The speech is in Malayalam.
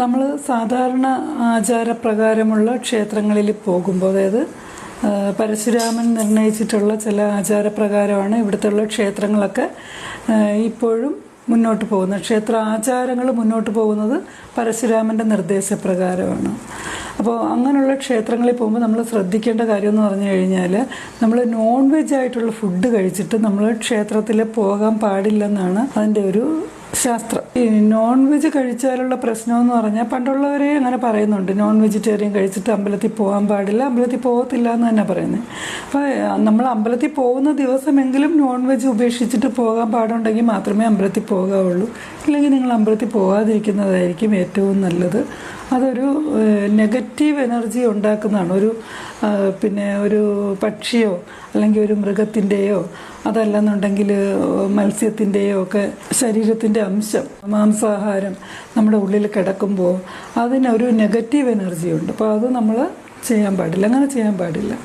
നമ്മൾ സാധാരണ ആചാരപ്രകാരമുള്ള ക്ഷേത്രങ്ങളിൽ പോകുമ്പോൾ അതായത് പരശുരാമൻ നിർണയിച്ചിട്ടുള്ള ചില ആചാരപ്രകാരമാണ് ഇവിടുത്തെ ക്ഷേത്രങ്ങളൊക്കെ ഇപ്പോഴും മുന്നോട്ട് പോകുന്നത്. ക്ഷേത്ര ആചാരങ്ങൾ മുന്നോട്ട് പോകുന്നത് പരശുരാമന്റെ നിർദ്ദേശപ്രകാരമാണ്. അപ്പോൾ അങ്ങനെയുള്ള ക്ഷേത്രങ്ങളിൽ പോകുമ്പോൾ നമ്മൾ ശ്രദ്ധിക്കേണ്ട കാര്യം എന്ന് പറഞ്ഞു കഴിഞ്ഞാൽ നമ്മൾ നോൺ വെജ് ആയിട്ടുള്ള ഫുഡ് കഴിച്ചിട്ട് നമ്മൾ ക്ഷേത്രത്തിൽ പോകാൻ പാടില്ലെന്നാണ് അതിന്റെ ഒരു ശാസ്ത്രം. ഈ നോൺ വെജ് കഴിച്ചാലുള്ള പ്രശ്നം എന്ന് പറഞ്ഞാൽ പണ്ടുള്ളവരെ അങ്ങനെ പറയുന്നുണ്ട്. നോൺ വെജിറ്റേറിയൻ കഴിച്ചിട്ട് അമ്പലത്തിൽ പോകാൻ പാടില്ല അമ്പലത്തിൽ പോകത്തില്ല എന്ന് തന്നെ പറയുന്നത് അപ്പോൾ നമ്മൾ അമ്പലത്തിൽ പോകുന്ന ദിവസമെങ്കിലും നോൺ വെജ് ഉപേക്ഷിച്ചിട്ട് പോകാൻ പാടുണ്ടെങ്കിൽ മാത്രമേ അമ്പലത്തിൽ പോകാവുള്ളൂ. ഇല്ലെങ്കിൽ നിങ്ങൾ അമ്പലത്തിൽ പോകാതിരിക്കുന്നതായിരിക്കും ഏറ്റവും നല്ലത്. അതൊരു നെഗറ്റീവ് എനർജി ഉണ്ടാക്കുന്നതാണ്. ഒരു പിന്നെ ഒരു പക്ഷിയോ അല്ലെങ്കിൽ ഒരു മൃഗത്തിന്റെയോ അതല്ലെന്നുണ്ടെങ്കിൽ മത്സ്യത്തിന്റെയോ ഒക്കെ ശരീരത്തിന്റെ അംശം മാംസാഹാരം നമ്മുടെ ഉള്ളിൽ കിടക്കുമ്പോൾ അതിനൊരു നെഗറ്റീവ് എനർജി ഉണ്ട്. അപ്പോൾ അത് നമ്മൾ ചെയ്യാൻ പാടില്ല. അങ്ങനെ ചെയ്യാൻ പാടില്ല.